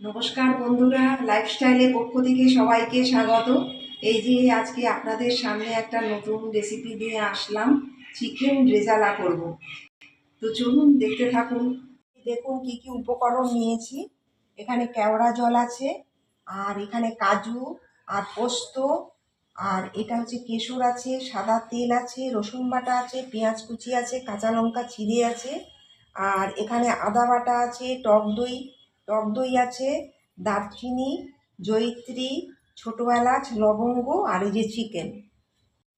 নমস্কার বন্ধুরা লাইফস্টাইলের পক্ষ থেকে সবাইকে স্বাগত। এই যে আজকে আপনাদের সামনে একটা নতুন রেসিপি দিয়ে আসলাম চিকেন রেজালা করব। তো চলুন দেখতে থাকুন। দেখুন কি কি উপকরণ নিয়েছি। এখানে কেওড়া জল আছে, আর এখানে কাজু, আর পোস্ত, আর এটা হচ্ছে কেশর আছে, সাদা তেল আছে, রসুন বাটা আছে, পেঁয়াজ কুচি আছে, কাঁচা লঙ্কা চিড়ে আছে, আর এখানে আদা বাটা আছে, টক দই টক দই আছে, দারচিনি, জয়িত্রী, ছোটো এলাচ, লবঙ্গ আর এই যে চিকেন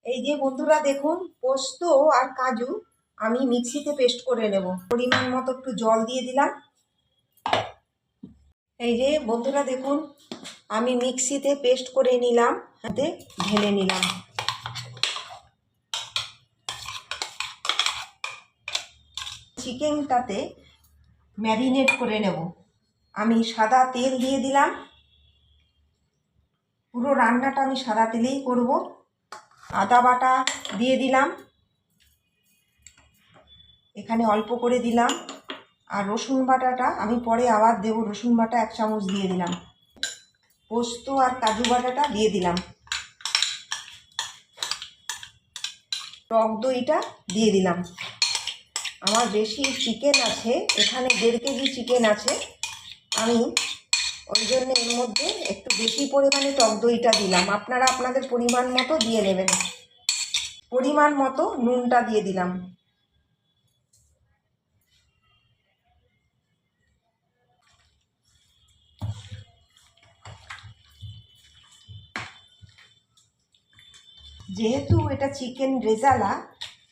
এই যে বন্ধুরা দেখুন, পোস্ত আর কাজু আমি মিক্সিতে পেস্ট করে নেব। পরিমাণ মতো একটু জল দিয়ে দিলাম। এই যে বন্ধুরা দেখুন, আমি মিক্সিতে পেস্ট করে নিলাম, হাতে ঢেলে নিলাম। চিকেনটাতে ম্যারিনেট করে নেব। আমি সাদা তেল দিয়ে দিলাম। পুরো রান্নাটা আমি সাদা তেলেই করব। আদা বাটা দিয়ে দিলাম। এখানে অল্প করে দিলাম। আর রসুন বাটাটা আমি পরে আবার দেবো। রসুন বাটা এক চামচ দিয়ে দিলাম। পোস্ত আর কাজু বাটাটা দিয়ে দিলাম। টক দইটা দিয়ে দিলাম। আমার বেশি চিকেন আছে। এখানে দেড় কেজি চিকেন আছে। আমি ওই জন্য এর মধ্যে একটু বেশি পরিমাণে টক দইটা দিলাম। আপনারা আপনাদের পরিমাণ মতো দিয়ে নেবেন। পরিমাণ মতো নুনটা দিয়ে দিলাম। যেহেতু এটা চিকেন রেজালা,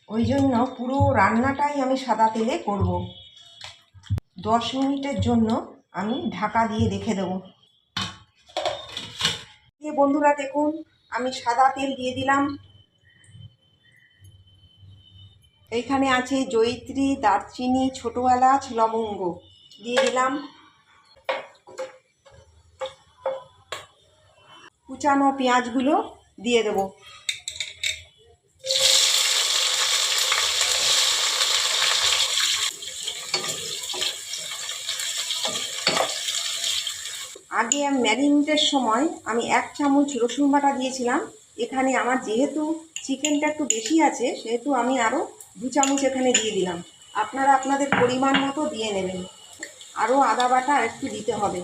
ওই জন্য পুরো রান্নাটাই আমি সাদা তেলে করব। দশ মিনিটের জন্য আমি ঢাকা দিয়ে রেখে দেবো। দিয়ে বন্ধুরা দেখুন, আমি সাদা তেল দিয়ে দিলাম। এইখানে আছে জয়িত্রী, দারচিনি, ছোটো এলাচ, লবঙ্গ দিয়ে দিলাম। কুচানো পেঁয়াজগুলো দিয়ে দেবো। আগে ম্যারিনেটের সময় আমি এক চামচ রসুন বাটা দিয়েছিলাম। এখানে আমার যেহেতু চিকেনটা একটু বেশি আছে, সেহেতু আমি আরও দু চামচ এখানে দিয়ে দিলাম। আপনারা আপনাদের পরিমাণ মতো দিয়ে নেবেন। আরও আদা বাটা একটু দিতে হবে।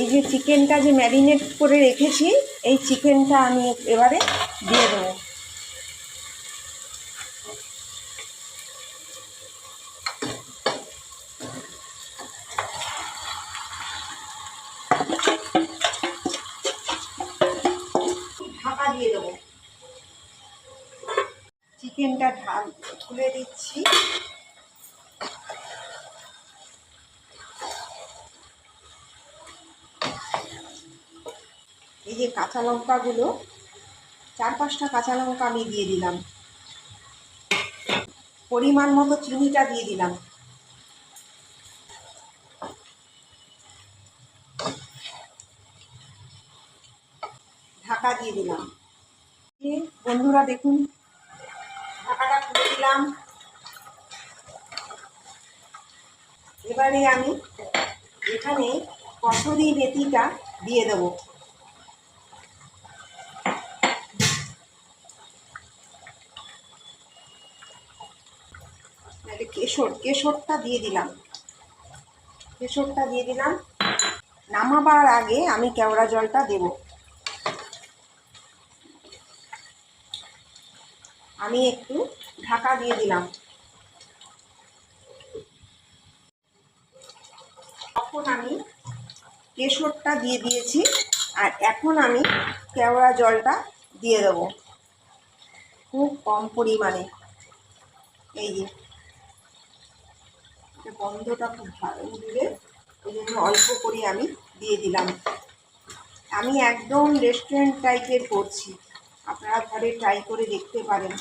এই যে চিকেনটা যে ম্যারিনেট করে রেখেছি, এই চিকেনটা আমি এবারে দিয়ে দেবো। ঢাকা দিয়ে দেবো। চিকেনটা ঢাল খুলে দিচ্ছি। এই যে কাঁচা লঙ্কাগুলো, চার পাঁচটা কাঁচা লঙ্কা আমি দিয়ে দিলাম। পরিমাণ মতো চিনিটা দিয়ে দিলাম। ঢাকা দিয়ে দিলাম। দিয়ে বন্ধুরা দেখুন, ঢাকাটা খুলে দিলাম। এবারে আমি এখানে কসুরি মেথিটা দিয়ে দেব। কেশর, কেশরটা দিয়ে দিলাম। কেশরটা দিয়ে দিলাম। নামাবার আগে আমি কেওড়া জলটা দেবো। আমি একটু ঢাকা দিয়ে দিলাম। তখন আমি কেশরটা দিয়ে দিয়েছি আর এখন আমি কেওড়া জলটা দিয়ে দেব। খুব কম পরিমাণে। এই যে গন্ধটা খুব ভালো দিলে ওই জন্য অল্প করে আমি দিয়ে দিলাম। আমি একদম রেস্টুরেন্ট টাইপের করছি। আপনারা ঘরে ট্রাই করে দেখতে পারেন।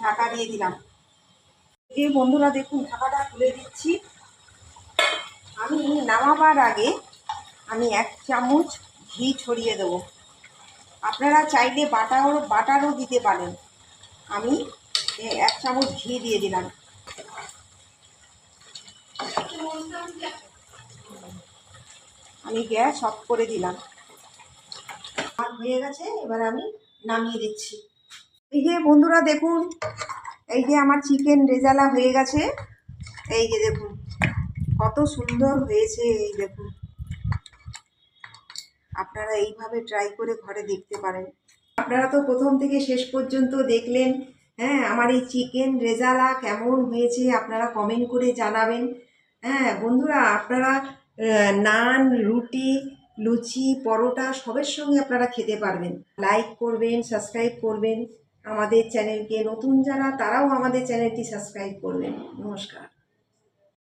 ঢাকা দিয়ে দিলাম। যে বন্ধুরা, দেখুন, ঢাকাটা খুলে দিচ্ছি। আমি নামাবার আগে আমি এক চামচ ঘি ছড়িয়ে দেবো। আপনারা চাইলে বাটারও বাটারও দিতে পারেন। আমি এক চামচ ঘি দিয়ে দিলাম। আমি গ্যাস অফ করে দিলাম। হয়ে গেছে, এবার আমি নামিয়ে দিচ্ছি। এই যে বন্ধুরা দেখুন, এই যে আমার চিকেন রেজালা হয়ে গেছে। এই যে দেখুন, কত সুন্দর হয়েছে, এই দেখুন। আপনারা এইভাবে ট্রাই করে ঘরে দেখতে পারেন। আপনারা তো প্রথম থেকে শেষ পর্যন্ত দেখলেন হ্যাঁ আমার এই চিকেন রেজালা কেমন হয়েছে, আপনারা কমেন্ট করে জানাবেন। হ্যাঁ বন্ধুরা, আপনারা নান, রুটি লুচি, পরোটা সবের সঙ্গে আপনারা খেতে পারবেন। লাইক করবেন সাবস্ক্রাইব করবেন। আমাদের চ্যানেলকে নতুন যারা, তারাও আমাদের চ্যানেলটি সাবস্ক্রাইব করবেন। নমস্কার।